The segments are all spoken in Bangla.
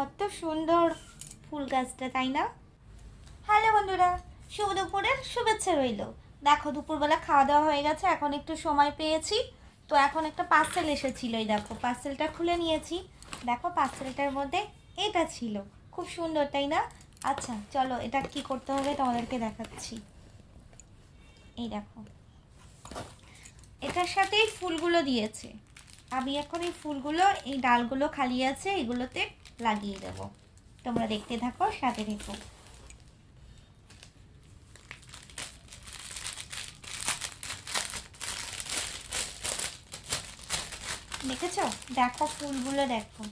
কত সুন্দর ফুল গাছটা, তাই না? হ্যালো বন্ধুরা, শুভ দুপুরের শুভেচ্ছা রইল। দেখো, দুপুরবেলা খাওয়া দাওয়া হয়ে গেছে, এখন একটু সময় পেয়েছি। তো এখন একটা পার্সেল এসেছিল, এই দেখো পার্সেলটা খুলে নিয়েছি। দেখো পার্সেলটার মধ্যে এটা ছিল। খুব সুন্দর, তাই না? আচ্ছা চলো, এটা কি করতে হবে তোমাদেরকে দেখাচ্ছি। এই দেখো, এটার সাথেই ফুলগুলো দিয়েছে। আমি এখন এই ফুলগুলো, এই ডালগুলো খালি আছে, এগুলোতে লাগিয়ে দেব। তোমরা দেখতে থাকো, সাথে থেকো। দেখেছ? দেখো ফুলগুলো, দেখো!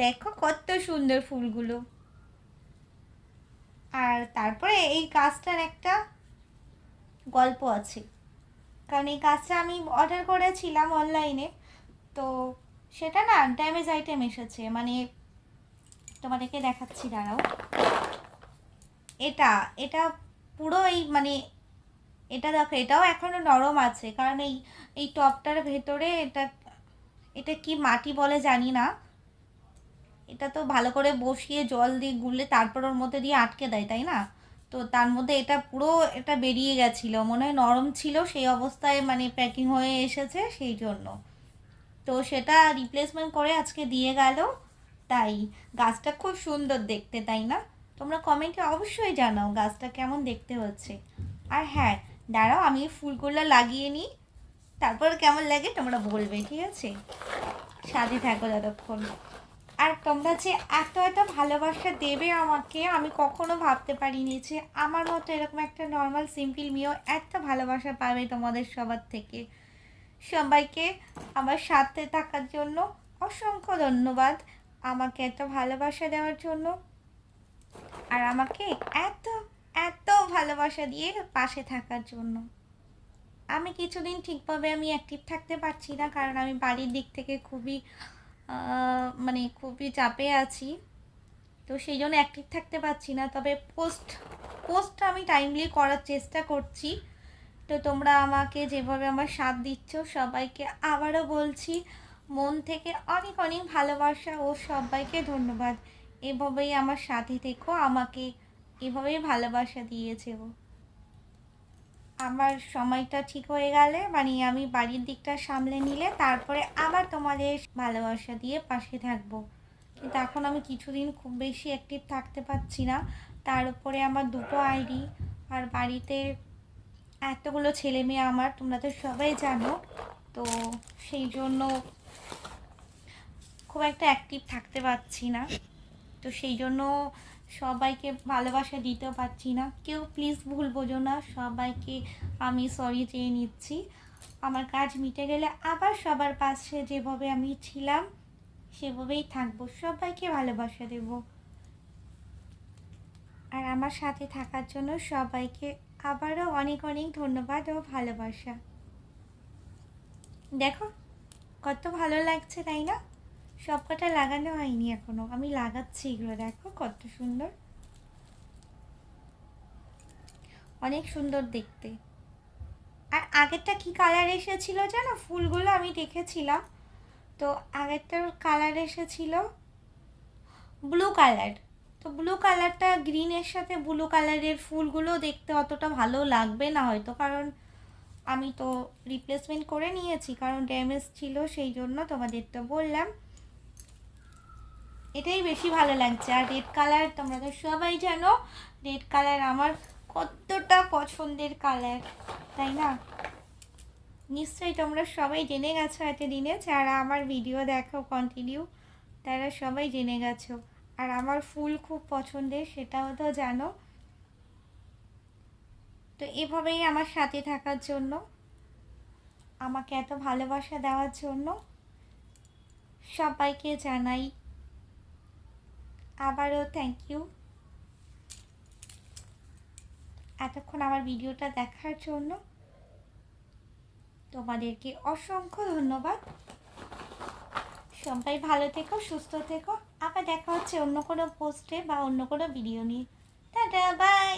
দেখো কত সুন্দর ফুলগুলো। আর তারপরে এই কাজটার একটা গল্প আছে। কারণ এই কাজটা আমি অর্ডার করেছিলাম অনলাইনে তো সেটা না ড্যামেজ আইটেম এসেছে। মানে তোমাদেরকে দেখাচ্ছি, দাঁড়াও। এটা এটা পুরো এই মানে এটা দেখো, এটাও এখনও নরম আছে। কারণ এই এই টপটার ভেতরে এটা এটা কি মাটি বলে জানি না। এটা তো ভালো করে বসিয়ে জল দিয়ে গুলে তারপর ওর মধ্যে দিয়ে আটকে দেয়, তাই না? তো তার মধ্যে এটা পুরো এটা বেরিয়ে গেছিল, মনে হয় নরম ছিল, সেই অবস্থায় মানে প্যাকিং হয়ে এসেছে সেই জন্য। তো সেটা রিপ্লেসমেন্ট করে আজকে দিয়ে গেল, তাই গাছটা খুব সুন্দর দেখতে, তাই না? তোমরা কমেন্টে অবশ্যই জানাও গাছটা কেমন দেখতে হচ্ছে। আর হ্যাঁ দাঁড়াও, আমি ফুলগুলো লাগিয়ে নিই, তারপর কেমন লাগে তোমরা বলবে, ঠিক আছে? সাথে থাকো যতক্ষণ। আর তোমরা যে এত এত ভালোবাসা দেবে আমাকে, আমি কখনো ভাবতে পারিনি যে আমার মতো এরকম একটা নর্মাল সিম্পল মেয়েও এত ভালোবাসা পাবে তোমাদের সবার থেকে। সবাইকে আমার সাথে থাকার জন্য অসংখ্য ধন্যবাদ আমাকে এত ভালোবাসা দেওয়ার জন্য। আর আমাকে এত এত ভালোবাসা দিয়ে পাশে থাকার জন্য। আমি কিছুদিন ঠিকভাবে আমি অ্যাক্টিভ থাকতে পারছি না, কারণ আমি বাড়ির দিক থেকে খুবই মানে খুবই চাপে আছি। তো সেই জন্য অ্যাক্টিভ থাকতে পারছি না। তবে পোস্ট পোস্টটা আমি টাইমলি করার চেষ্টা করছি। তো তোমরা আমাকে যেভাবে আমার সাথ দিচ্ছ, সবাইকে আবারও বলছি, মন থেকে অনেক অনেক ভালোবাসা ও সবাইকে ধন্যবাদ। এভাবেই আমার সাথে থেকো, আমাকে এভাবেই ভালোবাসা দিয়েছে ও। আমার সময়টা ঠিক হয়ে গেলে মানে আমি বাড়ির দিকটা সামলে নিলে তারপরে আবার তোমাদের ভালোবাসা দিয়ে পাশে থাকব। কিন্তু এখন আমি কিছুদিন খুব বেশি অ্যাক্টিভ থাকতে পারছি না। তার উপরে আমার দুটো আইডি, আর বাড়িতে এতগুলো ছেলে মেয়ে আমার, তোমরা তো সবাই জানো। তো সেই জন্য খুব একটা অ্যাক্টিভ থাকতে পারছি না। তো সেই জন্য সবাইকে ভালোবাসা দিতেও পারছি না। কেউ প্লিজ ভুল বোঝো না, সবাইকে আমি সরি চেয়ে নিচ্ছি। আমার কাজ মিটে গেলে আবার সবার পাশে যেভাবে আমি ছিলাম, সেভাবেই থাকব। সবাইকে ভালোবাসা দেব। আর আমার সাথে থাকার জন্য সবাইকে আবারও অনেক অনেক ধন্যবাদ ও ভালোবাসা। দেখো, কত ভালো লাগছে, তাই না? সব কটা লাগানো হয়নি এখনও। আমি লাগাচ্ছি এগুলো, দেখো কত সুন্দর। অনেক সুন্দর দেখতে। আর আগেরটা কি কালার এসেছিল জানো? ফুলগুলো আমি দেখেছিলাম। তো আগেরটার কালার এসেছিল ব্লু কালার তো ব্লু কালারটা গ্রিনের সাথে ব্লু কালারের ফুলগুলো দেখতে অতটা ভালো লাগবে না হয়তো, কারণ আমি তো রিপ্লেসমেন্ট করে নিয়েছি, কারণ ড্যামেজ ছিল সেই জন্য তোমাদের তো বললাম। এটাই বেশি ভালো লাগছে। আর রেড কালার তোমরা তো সবাই জানো রেড কালার আমার কতটা পছন্দের কালার তাই না? নিশ্চয়ই তোমরা সবাই জেনে গেছো এত এতদিনে, যারা আমার ভিডিও দেখো কন্টিনিউ তারা সবাই জেনে গেছো। আর আমার ফুল খুব পছন্দের, সেটাও তো জানো। তো এভাবেই আমার সাথে থাকার জন্য, আমাকে এত ভালোবাসা দেওয়ার জন্য সবাইকে জানাই আবারও থ্যাংক ইউ এতক্ষণ আমার ভিডিওটা দেখার জন্য তোমাদেরকে অসংখ্য ধন্যবাদ। সবাই ভালো থেকো, সুস্থ থেকো। আবার দেখা হচ্ছে অন্য কোনো পোস্টে বা অন্য কোনো ভিডিও নিয়ে। Tata bye